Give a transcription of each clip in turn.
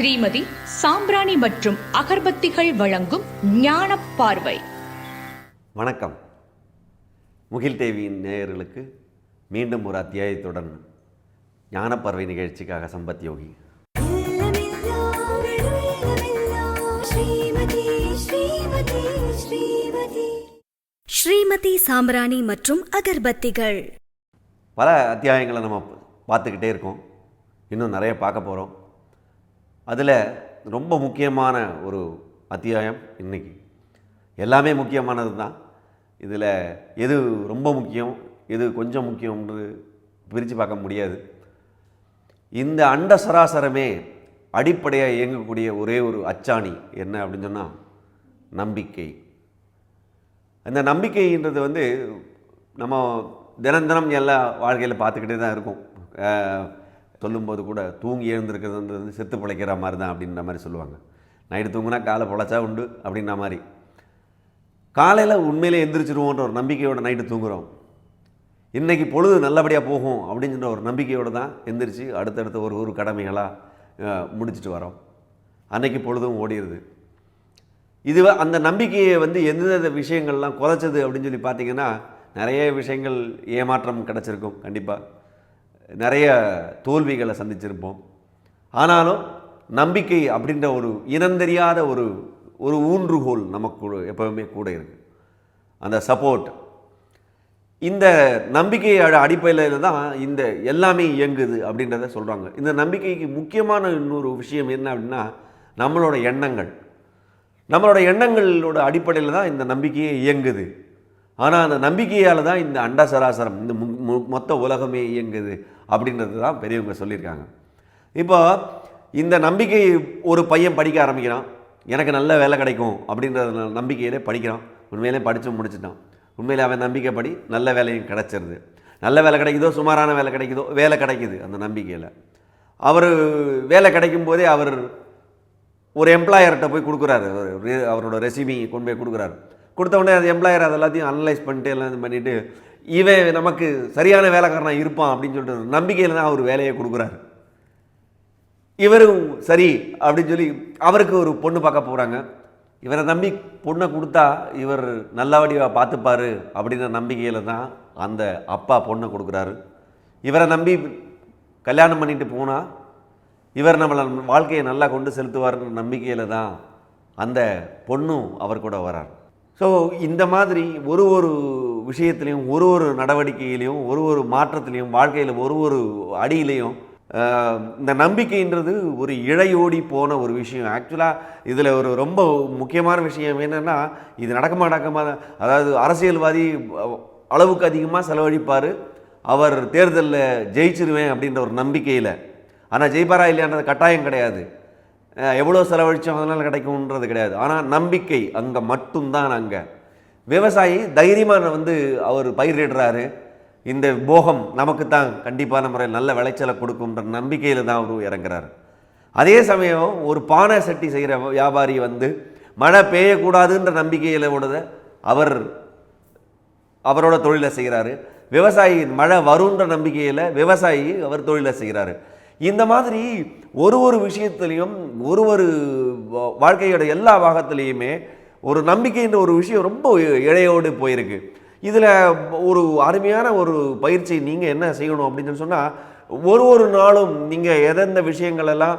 ஸ்ரீமதி சாம்பிராணி மற்றும் அகர்பத்திகள் வழங்கும் ஞான பார்வை. வணக்கம். முகில் டிவியின் நேயர்களுக்கு மீண்டும் ஒரு அத்தியாயத்துடன் ஞானப்பறவை நிகழ்ச்சிக்காக சம்பத் யோகி. ஸ்ரீமதி சாம்பிராணி மற்றும் அகர்பத்திகள். பல அத்தியாயங்களை நம்ம பார்த்துக்கிட்டே இருக்கோம். இன்னும் நிறைய பார்க்க போகிறோம் அதில் ரொம்ப முக்கியமான ஒரு அத்தியாயம் இன்னைக்கு. எல்லாமே முக்கியமானது தான். இதில் எது ரொம்ப முக்கியம் எது கொஞ்சம் முக்கியம்னு பிரித்து பார்க்க முடியாது. இந்த அண்ட சராசரமே அடிப்படையாக இயங்கக்கூடிய ஒரே ஒரு அச்சாணி என்ன அப்படின்னு சொன்னால் நம்பிக்கை. அந்த நம்பிக்கைன்றது வந்து நம்ம தினம் தினம் எல்லா வாழ்க்கையில் பார்த்துக்கிட்டே தான் இருக்கும். சொல்லும்போது கூட தூங்கி எழுந்திருக்கிறது வந்து செத்து பிழைக்கிற மாதிரி தான் அப்படின்ற மாதிரி சொல்லுவாங்க. நைட்டு தூங்குனா காலை பொழைச்சா உண்டு அப்படின்ற மாதிரி. காலையில் உண்மையிலே எந்திரிச்சிருவோன்ற ஒரு நம்பிக்கையோட நைட்டு தூங்குறோம். இன்றைக்கி பொழுது நல்லபடியாக போகும் அப்படின்ற ஒரு நம்பிக்கையோடு தான் எந்திரிச்சு அடுத்தடுத்த ஒரு ஒரு கடமைகளாக முடிச்சுட்டு வரோம். அன்னைக்கு பொழுதும் ஓடிடுது இது அந்த நம்பிக்கையை வந்து எந்தெந்த விஷயங்கள்லாம் குறைச்சது அப்படின்னு சொல்லி பார்த்தீங்கன்னா நிறைய விஷயங்கள் ஏமாற்றம் கிடச்சிருக்கும் கண்டிப்பாக நிறைய தோல்விகளை சந்திச்சிருப்போம். ஆனாலும் நம்பிக்கை அப்படின்ற ஒரு இனந்தெரியாத ஒரு ஒரு ஊன்றுகோல் நமக்கு எப்பவுமே கூட இருக்குது அந்த சப்போர்ட் இந்த நம்பிக்கையோட அடிப்படையில் தான் இந்த எல்லாமே இயங்குது அப்படின்றத சொல்கிறாங்க இந்த நம்பிக்கைக்கு முக்கியமான இன்னொரு விஷயம் என்ன அப்படின்னா நம்மளோட எண்ணங்கள். நம்மளோட எண்ணங்களோட அடிப்படையில் தான் இந்த நம்பிக்கையே இயங்குது. ஆனால் அந்த நம்பிக்கையால் தான் இந்த அண்டா சராசரம் இந்த மு- மொத்த உலகமே இயங்குது அப்படின்றது தான் பெரியவங்க சொல்லியிருக்காங்க. இப்போ இந்த நம்பிக்கை ஒரு பையன் படிக்க ஆரம்பிக்கிறான். எனக்கு நல்ல வேலை கிடைக்கும் அப்படின்றத நம்பிக்கையிலே படிக்கிறான். உண்மையிலே படித்து முடிச்சுட்டான். உண்மையிலே அவன் நம்பிக்கைப்படி நல்ல வேலையும் கிடச்சிருது. நல்ல வேலை கிடைக்குதோ சுமாரான வேலை கிடைக்குதோ வேலை கிடைக்குது அந்த நம்பிக்கையில். அவர் வேலை கிடைக்கும் போதே அவர் ஒரு எம்ப்ளாயர்கிட்ட போய் கொடுக்குறாரு. அவரோட ரெசிமி கொண்டு போய் கொடுக்குறாரு. கொடுத்த உடனே அது எம்ப்ளாயர் அது எல்லாத்தையும் அனலைஸ் பண்ணிட்டு எல்லாம் இது பண்ணிவிட்டு இவன் நமக்கு சரியான வேலைக்காரனாக இருப்பான் அப்படின்னு சொல்லிட்டு நம்பிக்கையில் தான் அவர் வேலையை கொடுக்குறாரு. இவரும் சரி அப்படின்னு சொல்லி அவருக்கு ஒரு பொண்ணு பார்க்க போகிறாங்க இவரை நம்பி பொண்ணை கொடுத்தா இவர் நல்லபடியாக பார்த்துப்பார் அப்படின்ற நம்பிக்கையில் தான் அந்த அப்பா பொண்ணை கொடுக்குறாரு. இவரை நம்பி கல்யாணம் பண்ணிட்டு போனால் இவர் நம்மளை வாழ்க்கையை நல்லா கொண்டு செலுத்துவார்ன்ற நம்பிக்கையில் தான் அந்த பொண்ணும் அவர் கூட வரார். ஸோ இந்த மாதிரி ஒரு ஒரு விஷயத்துலையும் ஒரு ஒரு நடவடிக்கையிலையும் ஒரு ஒரு மாற்றத்திலையும் வாழ்க்கையில் ஒரு ஒரு அடியிலையும் இந்த நம்பிக்கைன்றது ஒரு இழையோடி போன ஒரு விஷயம். ஆக்சுவலாக இதில் ஒரு ரொம்ப முக்கியமான விஷயம் என்னென்னா இது நடக்கமா நடக்குமா அதாவது அரசியல்வாதி அளவுக்கு அதிகமாக செலவழிப்பார். அவர் தேர்தலில் ஜெயிச்சிருவேன் அப்படின்ற ஒரு நம்பிக்கையில். ஆனால் ஜெயிப்பாரா இல்லையான்றது கட்டாயம் கிடையாது. எவ்வளோ செலவழிச்சோம் அதனால் கிடைக்கும்ன்றது கிடையாது. ஆனால் நம்பிக்கை அங்கே மட்டும்தான் அங்கே. விவசாயி தைரியமாக வந்து அவர் பயிரிடுறாரு இந்த போகம் நமக்கு தான் கண்டிப்பான முறையில் நல்ல விளைச்சலை கொடுக்கும்ன்ற நம்பிக்கையில் தான் அவர் இறங்குறாரு. அதே சமயம் ஒரு பானை சட்டி செய்கிற வியாபாரி வந்து மழை பெய்யக்கூடாதுன்ற நம்பிக்கையில் விடுத அவர் அவரோட தொழிலை செய்கிறாரு விவசாயி மழை வருன்ற நம்பிக்கையில் விவசாயி அவர் தொழிலை செய்கிறாரு இந்த மாதிரி ஒரு ஒரு விஷயத்துலையும் ஒரு ஒரு வாழ்க்கையோட எல்லா பாகத்துலேயுமே ஒரு நம்பிக்கைன்ற ஒரு விஷயம் ரொம்ப இழையோடு போயிருக்கு. இதில் ஒரு அருமையான ஒரு பயிற்சி நீங்கள் என்ன செய்யணும் அப்படின்னு சொன்னால் ஒரு ஒரு நாளும் நீங்கள் எதெந்த விஷயங்களெல்லாம்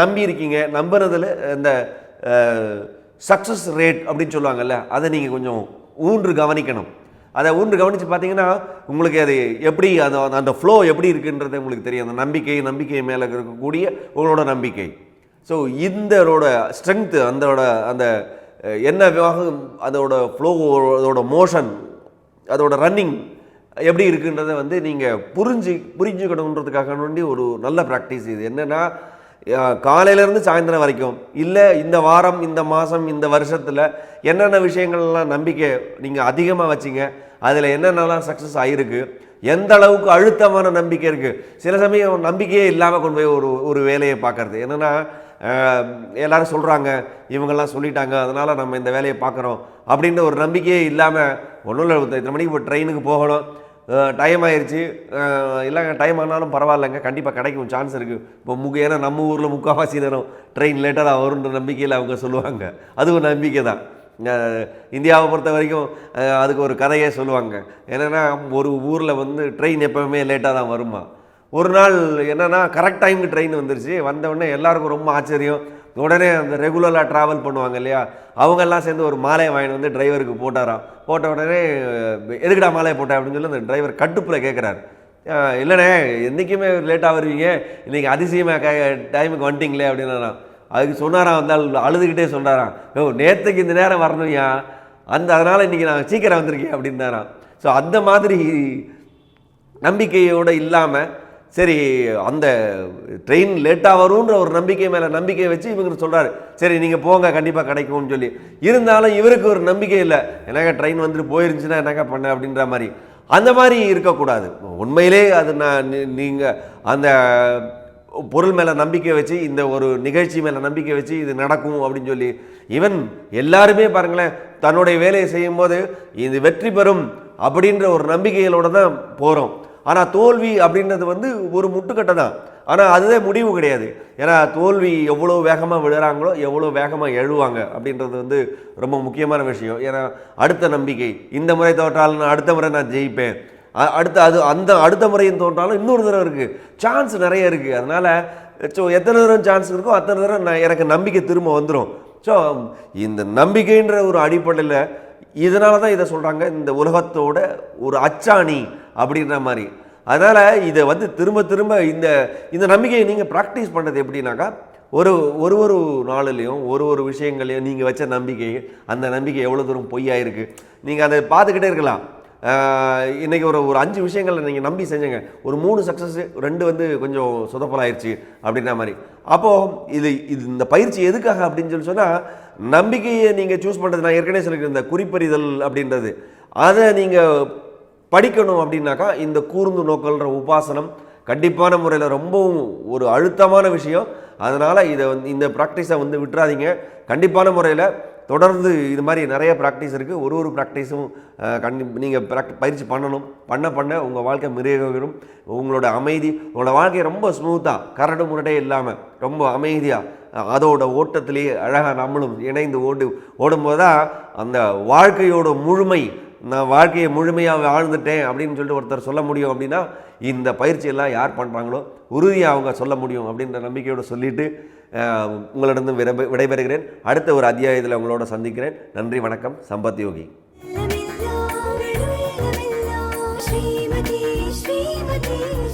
நம்பியிருக்கீங்க நம்புறதில் இந்த சக்ஸஸ் ரேட் அப்படின்னு சொல்லுவாங்கல்ல அதை நீங்கள் கொஞ்சம் ஊன்று கவனிக்கணும். அதை ஊன்று கவனித்து பார்த்தீங்கன்னா உங்களுக்கு அது எப்படி அந்த அந்த ஃப்ளோ எப்படி இருக்குன்றது உங்களுக்கு தெரியும். அந்த நம்பிக்கை நம்பிக்கை மேலே இருக்கக்கூடிய உங்களோட நம்பிக்கை. ஸோ இந்தரோட ஸ்ட்ரென்த்து அந்தோட அந்த என்ன விவாகம் அதோட ஃப்ளோ அதோட மோஷன் அதோட ரன்னிங் எப்படி இருக்குன்றதை வந்து நீங்கள் புரிஞ்சு புரிஞ்சுக்கணுன்றதுக்காக வேண்டி ஒரு நல்ல ப்ராக்டிஸ் இது. என்னென்னா காலையிலேருந்து சாயந்தரம் வரைக்கும் இல்லை இந்த வாரம் இந்த மாதம் இந்த வருஷத்தில் என்னென்ன விஷயங்கள்லாம் நம்பிக்கை நீங்கள் அதிகமாக வச்சிங்க அதில் என்னென்னலாம் சக்ஸஸ் ஆகிருக்கு எந்த அளவுக்கு அழுத்தமான நம்பிக்கை இருக்குது சில சமயம் நம்பிக்கையே இல்லாமல் கொண்டு போய் ஒரு ஒரு வேலையை பார்க்கறது. என்னென்னா எல்லாரும் சொல்கிறாங்க இவங்கெல்லாம் சொல்லிட்டாங்க அதனால் நம்ம இந்த வேலையை பார்க்குறோம் அப்படின்ற ஒரு நம்பிக்கையே இல்லாமல் ஒன்றும் இல்லை இத்தனை மணிக்கு இப்போ ட்ரெயினுக்கு போகணும். டைம் ஆயிடுச்சு இல்லைங்க டைம் ஆனாலும் பரவாயில்லைங்க. கண்டிப்பாக கிடைக்கும் சான்ஸ் இருக்குது இப்போ முக ஏன்னா நம்ம ஊரில் முக்கால்வாசி நேரம் ட்ரெயின் லேட்டாக தான் வரும்ன்ற நம்பிக்கையில் அவங்க சொல்லுவாங்க. அது ஒரு நம்பிக்கை தான் இந்தியாவை பொறுத்த வரைக்கும் அதுக்கு ஒரு கதையே சொல்லுவாங்க. என்னென்னா ஒரு ஊரில் வந்து ட்ரெயின் எப்போவுமே லேட்டாக தான் வருமா? ஒரு நாள் என்னன்னா கரெக்ட் டைமுக்கு ட்ரெயின் வந்துருச்சு. வந்த உடனே எல்லாருக்கும் ரொம்ப ஆச்சரியம். உடனே அந்த ரெகுலராக ட்ராவல் பண்ணுவாங்க இல்லையா? அவங்கெல்லாம் சேர்ந்து ஒரு மாலையை வாங்கிட்டு வந்து டிரைவருக்கு போட்டாராம். போட்ட உடனே எதுக்குடா மாலையை போட்டேன் அப்படின்னு சொல்லி அந்த டிரைவர் கட்டுப்பில் கேட்குறாரு இல்லைண்ணே என்றைக்குமே லேட்டாக வருவீங்க. இன்றைக்கி அதிசயமாக கே டைமுக்கு வந்துட்டீங்களே அப்படின்னா அதுக்கு சொன்னாராம் வந்தால் அழுதுகிட்டே சொன்னாராம் ஓ நேற்றுக்கு இந்த நேரம் வரணும்யா. அந்த அதனால் இன்றைக்கி நான் சீக்கிரம் வந்திருக்கேன் அப்படின்னாராம். ஸோ அந்த மாதிரி நம்பிக்கையோடு இல்லாமல் சரி அந்த ட்ரெயின் லேட்டாக வரும்ன்ற ஒரு நம்பிக்கை மேலே நம்பிக்கையை வச்சு இவங்க சொல்கிறாரு சரி நீங்கள் போங்க கண்டிப்பாக கிடைக்கும்னு சொல்லி. இருந்தாலும் இவருக்கு ஒரு நம்பிக்கை இல்லை. என்னங்க ட்ரெயின் வந்துட்டு போயிருந்துச்சுன்னா என்னங்க பண்ண? அப்படின்ற மாதிரி. அந்த மாதிரி இருக்கக்கூடாது. உண்மையிலே அது நான் நீங்கள் அந்த பொருள் மேலே நம்பிக்கை வச்சு இந்த ஒரு நிகழ்ச்சி மேலே நம்பிக்கை வச்சு இது நடக்கும் அப்படின்னு சொல்லி ஈவன் எல்லாருமே பாருங்களேன் தன்னுடைய வேலையை செய்யும்போது இது வெற்றி பெறும் அப்படின்ற ஒரு நம்பிக்கைகளோடு தான் போகிறோம் ஆனால் தோல்வி அப்படின்றது வந்து ஒரு முட்டுக்கட்டை தான். ஆனால் அதுதான் முடிவு கிடையாது. ஏன்னா தோல்வி எவ்வளோ வேகமாக விழுறாங்களோ எவ்வளோ வேகமாக எழுவாங்க அப்படின்றது வந்து ரொம்ப முக்கியமான விஷயம். ஏன்னா அடுத்த நம்பிக்கை இந்த முறை தோற்றாலும் நான் அடுத்த முறை நான் ஜெயிப்பேன். அடுத்த அது அந்த அடுத்த முறையும் தோன்றாலும் இன்னொரு தடவை இருக்குது சான்ஸ் நிறைய இருக்குது அதனால் ஸோ எத்தனை தடவை சான்ஸ் இருக்கோ அத்தனை தடவை நான் எனக்கு நம்பிக்கை திரும்ப வந்துடும் ஸோ இந்த நம்பிக்கைன்ற ஒரு அடிப்படையில் இதனால தான் இதை சொல்கிறாங்க இந்த உலகத்தோட ஒரு அச்சாணி அப்படின்ற மாதிரி. அதனால் இதை வந்து திரும்ப திரும்ப இந்த இந்த நம்பிக்கையை நீங்கள் ப்ராக்டிஸ் பண்ணுறது எப்படின்னாக்கா ஒரு ஒரு ஒரு நாளிலையும் ஒரு ஒரு விஷயங்களையும் நீங்கள் வச்ச நம்பிக்கை அந்த நம்பிக்கை எவ்வளோ தூரம் பொய்யாயிருக்கு. நீங்கள் அதை பார்த்துக்கிட்டே இருக்கலாம். இன்றைக்கி ஒரு ஒரு அஞ்சு விஷயங்களை நீங்கள் நம்பி செஞ்சுங்க. ஒரு மூணு சக்ஸஸ் ரெண்டு வந்து கொஞ்சம் சொதப்பலாயிருச்சு அப்படின்ற மாதிரி. அப்போது இது இது இந்த பயிற்சி எதுக்காக அப்படின்னு சொல்லி சொன்னால் நம்பிக்கையை நீங்கள் சூஸ் பண்ணுறது நான் ஏற்கனவே சொல்லியிருக்கேன் இந்த குறிப்பறிதல் அப்படின்றது. அதை நீங்கள் படிக்கணும் அப்படின்னாக்கா இந்த கூர்ந்து நோக்கல்ற உபாசனம் கண்டிப்பான முறையில் ரொம்பவும் ஒரு அழுத்தமான விஷயம். அதனால் இதை வந்து இந்த ப்ராக்டிஸை வந்து விட்டுறாதீங்க. கண்டிப்பான முறையில் தொடர்ந்து இது மாதிரி நிறைய ப்ராக்டிஸ் இருக்குது ஒரு ஒரு ப்ராக்டிஸும் கண்டி நீங்கள் ப்ராக்டி பயிற்சி பண்ணணும். பண்ண பண்ண உங்கள் வாழ்க்கை மிருகரும் உங்களோட அமைதி உங்களோட வாழ்க்கை ரொம்ப ஸ்மூத்தாக கரடு முரடே இல்லாமல் ரொம்ப அமைதியாக அதோட ஓட்டத்திலேயே அழகாக நம்மளும் இணைந்து ஓடு ஓடும்போது தான் அந்த வாழ்க்கையோட முழுமை நான் வாழ்க்கையை முழுமையாக வாழ்ந்துட்டேன் அப்படின்னு சொல்லிட்டு ஒருத்தர் சொல்ல முடியும் அப்படின்னா இந்த பயிற்சியெல்லாம் யார் பண்ணுறாங்களோ உறுதியாக அவங்க சொல்ல முடியும் அப்படின்ற நம்பிக்கையோடு சொல்லிட்டு உங்களிடம் விடை விடைபெறுகிறேன். அடுத்த ஒரு அத்தியாயத்தில் உங்களோட சந்திக்கிறேன். நன்றி வணக்கம். சம்பத் யோகி. ஸ்ரீமதி சாம்ராணி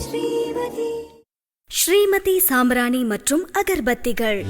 ஸ்ரீமதி சாம்பிராணி மற்றும் அகர்பத்திகள்.